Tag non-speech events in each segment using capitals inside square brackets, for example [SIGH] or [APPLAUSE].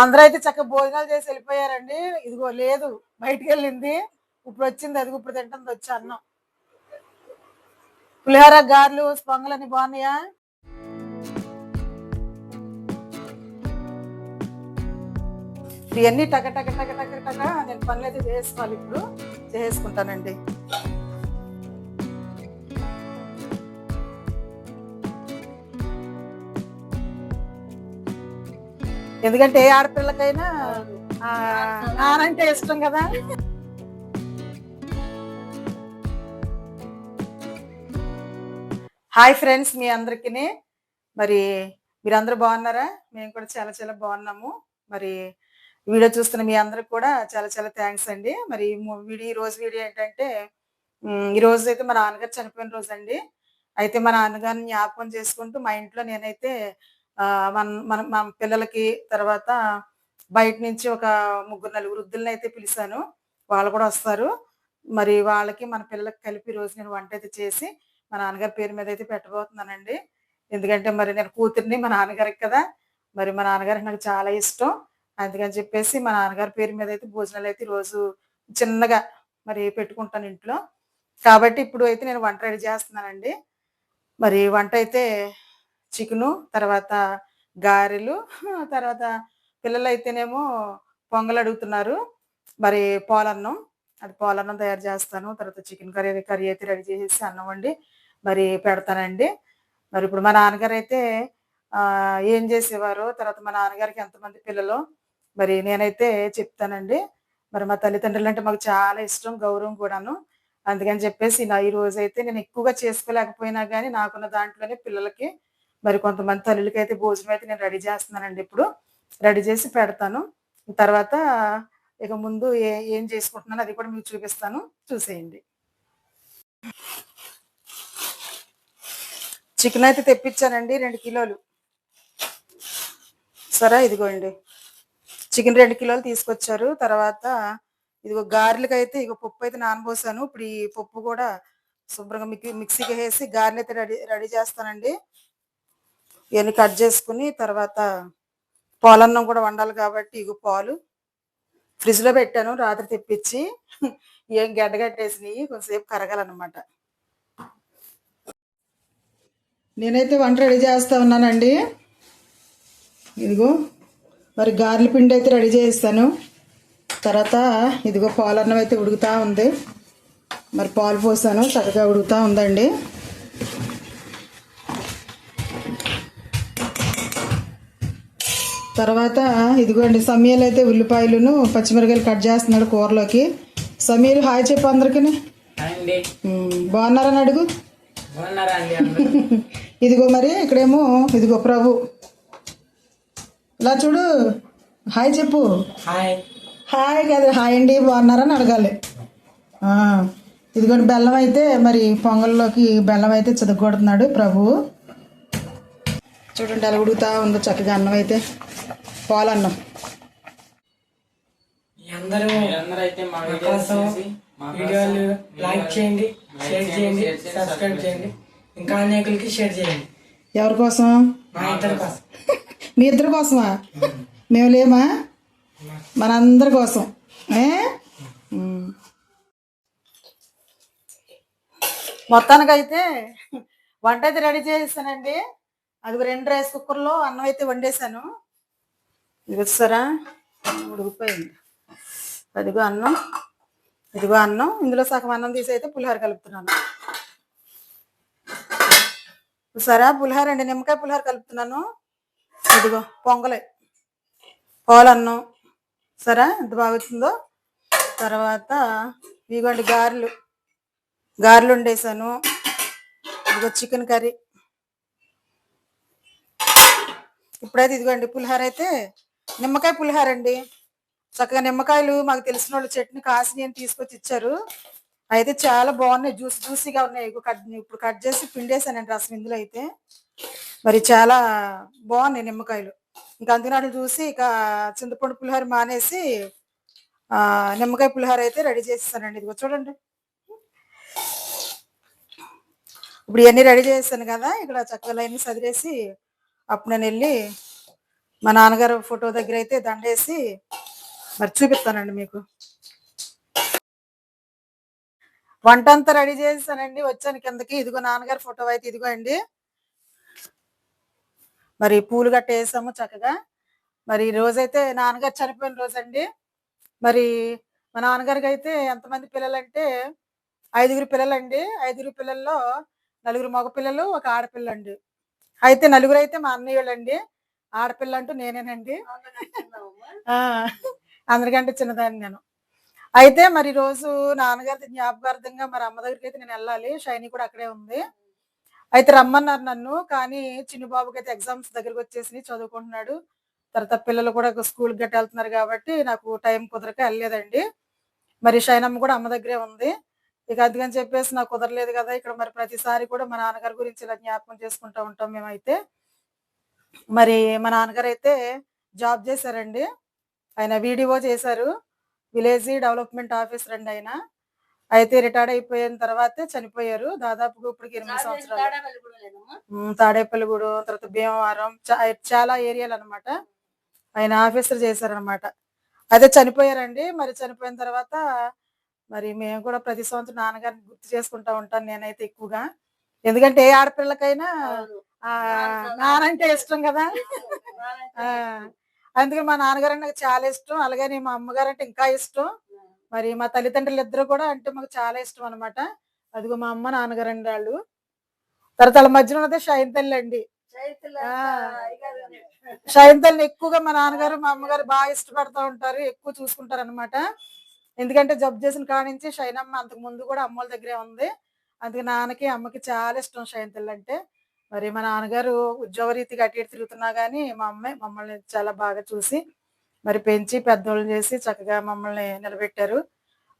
అందరూ అయితే చక్కగా భోజనాలు చేసి వెళ్ళిపోయారండి. ఇదిగో లేదు బయటికి వెళ్ళింది. ఇప్పుడు వచ్చింది అది ఇప్పుడు తింటుంది వచ్చి అన్నం. పులిహోర గారెలు పొంగలని బాగున్నాయా? ఇవన్నీ టక టక టక టక టక నేను పనులు అయితే చేసుకోవాలి ఇప్పుడు. చేసుకుంటానండి. ఎందుకంటే ఏ ఆడపిల్లకైనా నానంటే ఇష్టం కదా. హాయ్ ఫ్రెండ్స్ మీ అందరికీ మరి మీరందరూ బాగున్నారా? మేము కూడా చాలా చాలా బాగున్నాము. మరి వీడియో చూస్తున్న మీ అందరికి కూడా చాలా చాలా థ్యాంక్స్ అండి. మరి వీడియో ఈ రోజు వీడియో ఏంటంటే ఈ రోజు అయితే మా నాన్నగారు చనిపోయిన రోజు అండి. అయితే మా నాన్నగారిని జ్ఞాపకం చేసుకుంటూ మా ఇంట్లో నేనైతే మన మన మా పిల్లలకి తర్వాత బయట నుంచి ఒక ముగ్గురు నలుగురు వృద్ధులను అయితే పిలిచాను. వాళ్ళు కూడా వస్తారు. మరి వాళ్ళకి మన పిల్లలకి కలిపి రోజు నేను వంట అయితే చేసి మా నాన్నగారి పేరు మీద అయితే పెట్టబోతున్నానండి. ఎందుకంటే మరి నేను కూతుర్ని మా నాన్నగారికి కదా. మరి మా నాన్నగారికి నాకు చాలా ఇష్టం. అందుకని చెప్పేసి మా నాన్నగారి పేరు మీద అయితే భోజనాలు అయితే రోజు చిన్నగా మరి పెట్టుకుంటాను ఇంట్లో. కాబట్టి ఇప్పుడు అయితే నేను వంట రెడీ చేస్తున్నానండి. మరి వంట అయితే చికెను తర్వాత గారెలు తర్వాత పిల్లలు అయితేనేమో పొంగల్ అడుగుతున్నారు మరి పోలన్నం అది పోలన్నం తయారు చేస్తాను. తర్వాత చికెన్ కర్రీ కర్రీ అయితే రెడీ చేసేసి అన్నం వండి మరి పెడతానండి. మరి ఇప్పుడు మా నాన్నగారు అయితే ఏం చేసేవారు తర్వాత మా నాన్నగారికి ఎంతమంది పిల్లలు మరి నేనైతే చెప్తానండి. మరి మా తల్లిదండ్రులు అంటే మాకు చాలా ఇష్టం గౌరవం కూడాను. అందుకని చెప్పేసి నా ఈ రోజు అయితే నేను ఎక్కువగా చేసుకోలేకపోయినా కానీ నాకున్న దాంట్లోనే పిల్లలకి మరి కొంతమంది తల్లులకి అయితే భోజనం అయితే నేను రెడీ చేస్తున్నానండి ఇప్పుడు. రెడీ చేసి పెడతాను. తర్వాత ఇక ముందు ఏ ఏం చేసుకుంటున్నాను అది కూడా మీకు చూపిస్తాను. చూసేయండి. చికెన్ అయితే తెప్పించానండి రెండు కిలోలు. సరే ఇదిగోండి. చికెన్ రెండు కిలోలు తీసుకొచ్చారు. తర్వాత ఇదిగో గారెలకు అయితే ఇగో పప్పు అయితే నానబోసాను. ఇప్పుడు ఈ పప్పు కూడా శుభ్రంగా మిక్సీకి వేసి గారెలు అయితే రెడీ రెడీ చేస్తానండి. ఇవన్నీ కట్ చేసుకుని తర్వాత పాలన్నం కూడా వండాలి కాబట్టి ఇగు పాలు. ఫ్రిడ్జ్లో పెట్టాను రాత్రి తెప్పించి. ఏం గడ్డగట్టేసినాయి కొంతసేపు కరగాలన్నమాట. నేనైతే వంట రెడీ చేస్తా ఉన్నానండి. ఇదిగో మరి గార్ల పిండి అయితే రెడీ చేస్తాను. తర్వాత ఇదిగో పాలన్నం అయితే ఉడుకుతూ ఉంది. మరి పాలు పోసాను చక్కగా ఉడుకుతూ ఉందండి. తర్వాత ఇదిగోండి సమీలు అయితే ఉల్లిపాయలును పచ్చిమిరకాయలు కట్ చేస్తున్నాడు కూరలోకి. సమీలు హాయ్ చెప్పు అందరికీ. బాగున్నారని అడుగు? [LAUGHS] ఇదిగో మరి ఇక్కడేమో ఇదిగో ప్రభు. ఇలా చూడు హాయ్ చెప్పు. హాయ్. హాయ్ కదా హాయ్ అండి బాగున్నారని అడగాలి. ఇదిగోండి బెల్లం అయితే మరి పొంగల్లోకి బెల్లం అయితే చితగొడుతున్నాడు ప్రభు. చూడండి ఎలా ఉడుకుతా ఉందో చక్కగా అన్నం అయితే. పాలన్నం. మీ అందరూ మా వీడియోలు లైక్ చేయండి షేర్ చేయండి సబ్స్క్రైబ్ చేయండి ఇంకా అనేకులకి షేర్ చేయండి. ఎవరి కోసం? మా ఇద్దరి కోసం. మీ ఇద్దరి కోసమా? మేము లేమా? మనందరి కోసం. ఏ. మొత్తానికైతే వంట అయితే రెడీ చేసేసానండి. అది రెండు రైస్ కుక్కర్లో అన్నం అయితే వండేసాను చూస్తారా ఉడికిపోయింది అదిగో అన్నం. ఇదిగో అన్నం. ఇందులో సగం అన్నం తీసి అయితే పులిహోర కలుపుతున్నాను. చూసారా? పులిహోర అండి నిమ్మకాయ పులిహోర కలుపుతున్నాను. ఇదిగో పొంగలే. పోలన్నం. సరే ఎంత బాగుతుందో తర్వాత ఇదిగోండి గారెలు. గారెలు వండేసాను. ఇదిగో చికెన్ కర్రీ. ఇప్పుడైతే ఇదిగోండి పులిహోర అయితే నిమ్మకాయ పులిహోర అండి చక్కగా నిమ్మకాయలు మాకు తెలిసిన వాళ్ళు చట్నీ కాసి అని తీసుకొచ్చి ఇచ్చారు. అయితే చాలా బాగున్నాయి. జ్యూస్ జ్యూసీగా ఉన్నాయి. కట్ ఇప్పుడు కట్ చేసి పిండేసానండి రసం ఇందులో అయితే. మరి చాలా బాగున్నాయి నిమ్మకాయలు. ఇంకా అందుకని చూసి ఇక చింతపండు పులిహోర మానేసి ఆ నిమ్మకాయ పులిహోర అయితే రెడీ చేసేసానండి. ఇదిగో చూడండి. ఇప్పుడు ఇవన్నీ రెడీ చేశాను కదా. ఇక్కడ చక్కగా లైన్ సదిరేసి అప్పుడు నేను వెళ్ళి మా నాన్నగారు ఫోటో దగ్గర అయితే దండేసి మరి చూపిస్తానండి మీకు. వంట అంతా రెడీ చేసానండి వచ్చాను కిందకి. ఇదిగో నాన్నగారి ఫోటో అయితే ఇదిగో అండి మరి పూలు గట్ట వేసాము చక్కగా. మరి రోజైతే నాన్నగారు చనిపోయిన రోజండి. మరి మా నాన్నగారికి అయితే ఎంతమంది పిల్లలంటే ఐదుగురు పిల్లలండి. ఐదుగురు పిల్లల్లో నలుగురు మగ పిల్లలు ఒక ఆడపిల్ల అండి అయితే నలుగురు అయితే మా అన్నయ్యలండి ఆడపిల్ల అంటూ నేనేనండి ఆ, అందరికంటే చిన్నదాన్ని నేను. అయితే మరి రోజు నాన్నగారి జ్ఞాపకార్థంగా మరి అమ్మ దగ్గరికి అయితే నేను వెళ్ళాలి. షైని కూడా అక్కడే ఉంది. అయితే రమ్మన్నారు నన్ను. కానీ చిన్న బాబుకి అయితే ఎగ్జామ్స్ దగ్గరకు వచ్చేసి చదువుకుంటున్నాడు. తర్వాత పిల్లలు కూడా స్కూల్ గట్ట వెళ్తున్నారు కాబట్టి నాకు టైం కుదరక వెళ్ళలేదండి. మరి షైనమ్మ కూడా అమ్మ దగ్గరే ఉంది. ఇక అందుకని చెప్పేసి నాకు కుదరలేదు కదా. ఇక్కడ మరి ప్రతిసారి కూడా మా నాన్నగారి గురించి ఇలా జ్ఞాపకం చేసుకుంటూ ఉంటాం మేమైతే. మరి మా నాన్నగారు అయితే జాబ్ చేశారండి. ఆయన వీడియో చేశారు. విలేజ్ డెవలప్మెంట్ ఆఫీసర్ అండి ఆయన. అయితే రిటైర్డ్ అయిపోయిన తర్వాతే చనిపోయారు. దాదాపుగా ఇప్పటికి ఎనిమిది సంవత్సరాలు. తాడేపల్లిగూడెం తర్వాత భీమవరం చాలా ఏరియాలు అన్నమాట ఆయన ఆఫీసర్ చేశారనమాట అదే చనిపోయారండి. మరి చనిపోయిన తర్వాత మరి మేము కూడా ప్రతి సంవత్సరం నాన్నగారిని గుర్తు చేసుకుంటా ఉంటాను నేనైతే ఎక్కువగా. ఎందుకంటే ఏ ఆడపిల్లకైనా నానంటే ఇష్టం కదా? ఆ అందుకే మా నాన్నగారు అంటే నాకు చాలా ఇష్టం. అలాగే మా అమ్మగారు అంటే ఇంకా ఇష్టం. మరి మా తల్లిదండ్రులు ఇద్దరు కూడా అంటే మాకు చాలా ఇష్టం అనమాట అదిగో మా అమ్మ నాన్నగారు అండి వాళ్ళు. తర్వాత వాళ్ళ మధ్యలో ఉన్నదే షైన్ తల్లి అండి తల్లిని ఎక్కువగా మా నాన్నగారు మా అమ్మగారు బాగా ఇష్టపడతా ఉంటారు. ఎక్కువ చూసుకుంటారు అనమాట ఎందుకంటే జబ్ చేసిన కాడ నుంచి షైన్ అమ్మ అంతకు ముందు కూడా అమ్మోళ్ళ దగ్గరే ఉంది. అందుకే నాన్నకి అమ్మకి చాలా ఇష్టం షైన్ తల్లి అంటే. మరి మా నాన్నగారు ఉద్యోగ రీతిగా అటు ఇటు తిరుగుతున్నా కానీ మా అమ్మాయి మమ్మల్ని చాలా బాగా చూసి మరి పెంచి పెద్దోళ్ళు చేసి చక్కగా మమ్మల్ని నిలబెట్టారు.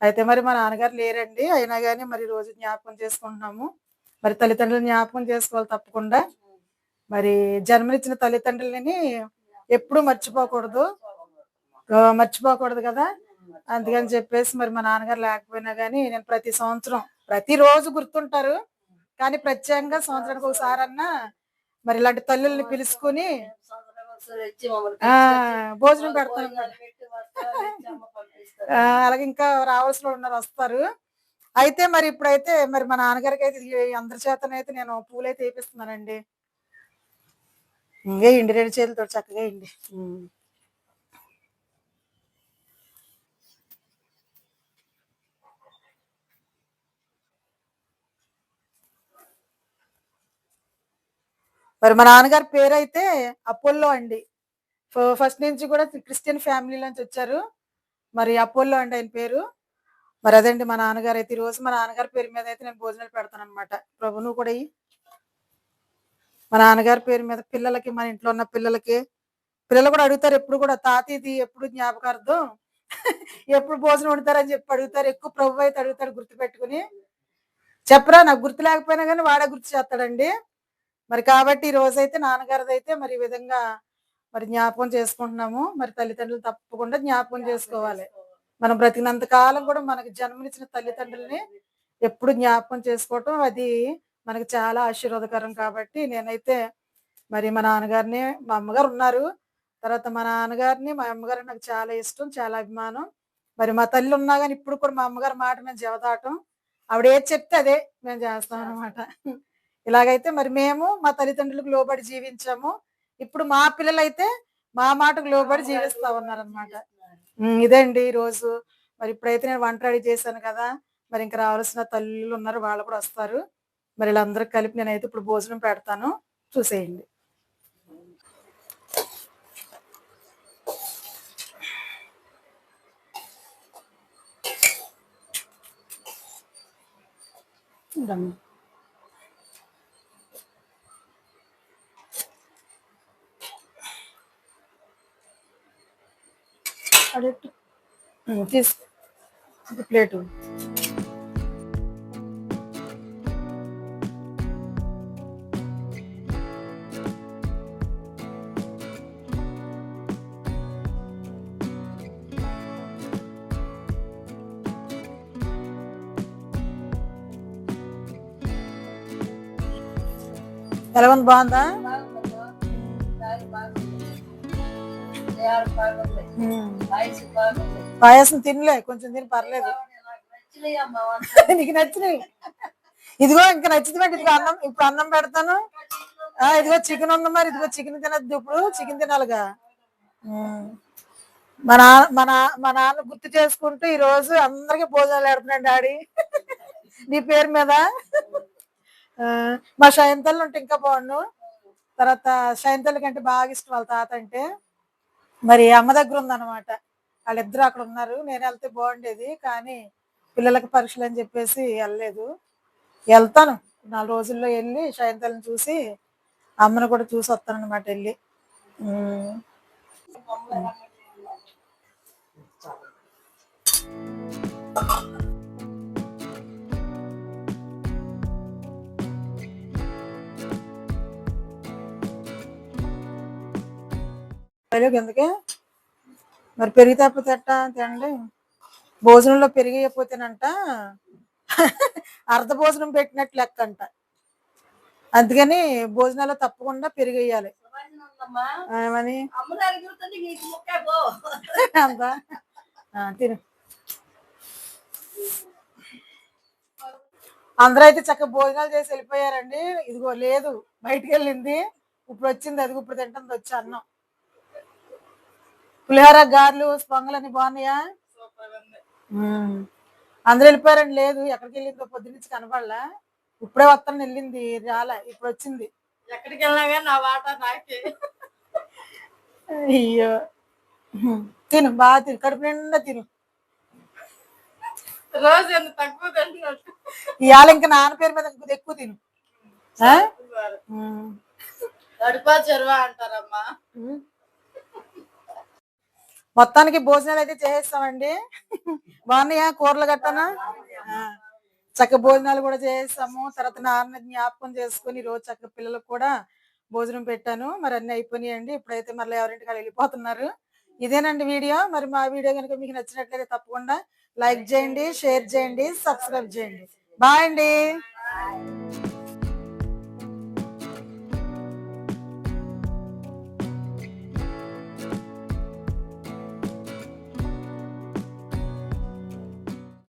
అయితే మరి మా నాన్నగారు లేరండి. అయినా కానీ మరి రోజు జ్ఞాపకం చేసుకుంటున్నాము. మరి తల్లిదండ్రులు జ్ఞాపకం చేసుకోవాలి తప్పకుండా. మరి జన్మనిచ్చిన తల్లిదండ్రులని ఎప్పుడూ మర్చిపోకూడదు. మర్చిపోకూడదు కదా. అందుకని చెప్పేసి మరి మా నాన్నగారు లేకపోయినా కానీ నేను ప్రతి సంవత్సరం ప్రతిరోజు గుర్తుంటారు. కానీ ప్రత్యేకంగా సంవత్సరానికి ఒకసారి అన్నా మరి ఇలాంటి తల్లుల్ని పిలుచుకుని భోజనం పెడతాను అలాగే ఇంకా రావాల్సిన ఉన్నారు వస్తారు. అయితే మరి ఇప్పుడైతే మరి మా నాన్నగారికి అయితే అందరి చేతనైతే నేను పూలైతే వేపిస్తున్నానండి. ఇంకా ఇండి రెండు చేతులతో చక్కగా ఇండి. మరి మా నాన్నగారి పేరు అయితే అపోల్లో అండి. ఫస్ట్ నుంచి కూడా క్రిస్టియన్ ఫ్యామిలీ నుంచి వచ్చారు. మరి అపోల్లో అండి ఆయన పేరు. మరి అదండి మా నాన్నగారు అయితే ఈరోజు రోజు మా నాన్నగారి పేరు మీద అయితే నేను భోజనాలు పెడతాను అనమాట ప్రభు నువ్వు కూడా మా నాన్నగారి పేరు మీద పిల్లలకి మన ఇంట్లో ఉన్న పిల్లలకి పిల్లలు కూడా అడుగుతారు ఎప్పుడు కూడా తాతీది ఎప్పుడు జ్ఞాపకార్థం? [LAUGHS] ఎప్పుడు భోజనం వండుతారని చెప్పి అడుగుతారు. ఎక్కువ ప్రభు అయితే అడుగుతాడు గుర్తు పెట్టుకుని చెప్పరా నాకు గుర్తు లేకపోయినా కానీ వాడే గుర్తు చేస్తాడండి. మరి కాబట్టి ఈ రోజైతే నాన్నగారిది అయితే మరి ఈ విధంగా మరి జ్ఞాపకం చేసుకుంటున్నాము. మరి తల్లిదండ్రులు తప్పకుండా జ్ఞాపకం చేసుకోవాలి. మనం బ్రతికినంత కాలం కూడా మనకి జన్మనిచ్చిన తల్లిదండ్రులని ఎప్పుడు జ్ఞాపకం చేసుకోవటం అది మనకి చాలా ఆశీర్వాదకరం కాబట్టి నేనైతే మరి మా నాన్నగారిని మా అమ్మగారు ఉన్నారు. తర్వాత మా నాన్నగారిని మా అమ్మగారు నాకు చాలా ఇష్టం చాలా అభిమానం. మరి మా తల్లి ఉన్నా కానీ ఇప్పుడు కూడా మా అమ్మగారి మాట మేము జవదాటం. ఆవిడ ఏది చెప్తే అదే మేము చేస్తాం అనమాట ఇలాగైతే మరి మేము మా తల్లిదండ్రులకు లోబడి జీవించాము. ఇప్పుడు మా పిల్లలైతే మా మాటకు లోబడి జీవిస్తా ఉన్నారనమాట ఇదే అండి ఈ రోజు మరి ఇప్పుడైతే నేను వంట రెడీ చేశాను కదా మరి ఇంకా రావాల్సిన తల్లులు ఉన్నారు వాళ్ళు కూడా వస్తారు. మరి వీళ్ళందరికి కలిపి నేనైతే ఇప్పుడు భోజనం పెడతాను. చూసేయండి. రమ్మ. అడెట్టు. ఉమ్, తీసుకో ఇది ప్లేటు ఎలా ఉంది బాగుందా పాయసం తినలే కొంచెం తిని పర్లేదు. నాకు నచ్చినాయి ఇదిగో ఇంకా నచ్చింది ఇదిగో అన్నం ఇప్పుడు అన్నం పెడతాను. ఆ ఇదిగో చికెన్ ఉంది మరి. ఇదిగో చికెన్ తినద్దు ఇప్పుడు. చికెన్ తినాలిగా. ఉమ్. మా నాన్న మా నా మా నాన్న గుర్తు చేసుకుంటూ ఈ రోజు అందరికి భోజనాలు పెడుతున్నాడు డాడీ. నీ పేరు మీద. మా శయంతల్లు ఉంటే ఇంకా బాగుండు. తర్వాత శయంతల్లి కంటే బాగా ఇష్టం వాళ్ళ తాత అంటే. మరి అమ్మ దగ్గర ఉందన్నమాట. వాళ్ళిద్దరు అక్కడ ఉన్నారు. నేను వెళ్తే బాగుండేది. కానీ పిల్లలకి పరీక్షలు అని చెప్పేసి వెళ్ళలేదు. వెళ్తాను. నాలుగు రోజుల్లో వెళ్ళి సాయంత్రం చూసి అమ్మను కూడా చూసి వస్తాను అనమాట వెళ్ళి. ఉమ్. పెరుగు ఎందుకే? మరి పెరిగి తప్పితే ఎట్టా తినండి భోజనంలో పెరిగిపోతేనంట అర్ధ భోజనం పెట్టినట్లు లెక్క అంట అందుకని భోజనాల్లో తప్పకుండా పెరిగేయాలి. ఏమని? అంత? తిను. అందరూ అయితే చక్కగా భోజనాలు చేసి వెళ్ళిపోయారండి. ఇదిగో లేదు బయటికి వెళ్ళింది. ఇప్పుడు వచ్చింది అది ఇప్పుడు తింటుంది వచ్చి అన్నం. పులిహోర గారెలు పొంగలని బాగున్నాయా. అందరూ వెళ్ళిపోయారండి లేదు. ఎక్కడికి వెళ్ళిందో పొద్దున్నుంచి కనపడలా. ఇప్పుడే వస్తాను వెళ్ళింది రాలే ఇప్పుడు వచ్చింది. ఎక్కడికి వెళ్ళినా నా వాట నాకే. అయ్యో. తిను బాగా తిను కడుపు నిండా తిను. రోజు ఎంత తక్కువ తింటున్నట్టు ఇవాళ ఇంకా నాన్న పేరు మీద ఇంకొద్ది ఎక్కువ తిను. కడుపా చెరువా అంటారమ్మా. మొత్తానికి భోజనాలు అయితే చేసేస్తామండి. బాగున్నాయా? కూరలు గట్టనా? చక్క భోజనాలు కూడా చేసేస్తాము. తర్వాత నాన్న జ్ఞాపకం చేసుకుని రోజు చక్క పిల్లలకు కూడా భోజనం పెట్టాను. మరి అన్ని అయిపోయినాయండి. ఇప్పుడైతే మళ్ళీ ఎవరింటికి వెళ్ళిపోతున్నారు. ఇదేనండి వీడియో. మరి మా వీడియో కనుక మీకు నచ్చినట్లయితే తప్పకుండా లైక్ చేయండి షేర్ చేయండి సబ్స్క్రైబ్ చేయండి. బాయ్ అండి.